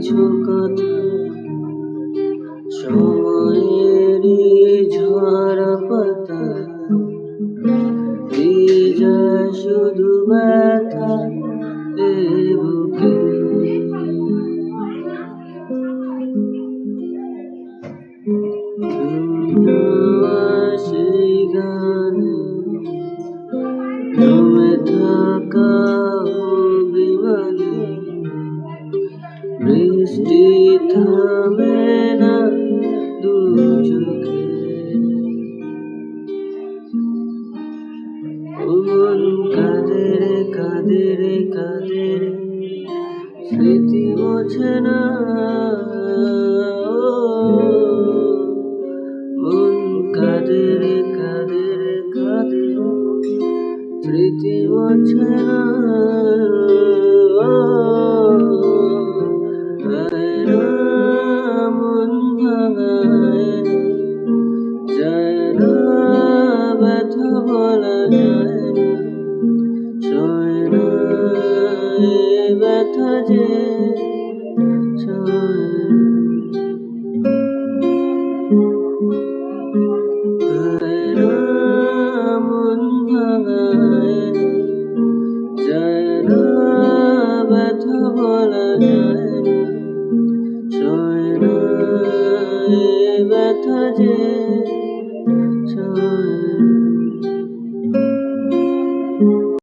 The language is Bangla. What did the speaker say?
কিছু কথা সময়েরই ঝরা পাতা ভিজা শুধু ব্যথা সেই বৃষ্টি থামে না দু চোখে মন কাঁদে রে কাঁদে রে, কাঁদে স্মৃতি মোছে না। মন কাঁদে রে কাঁদে রে, কাঁদে স্মৃতি মোছে না। যায় না ব্যথা যে মন ব্যথা যে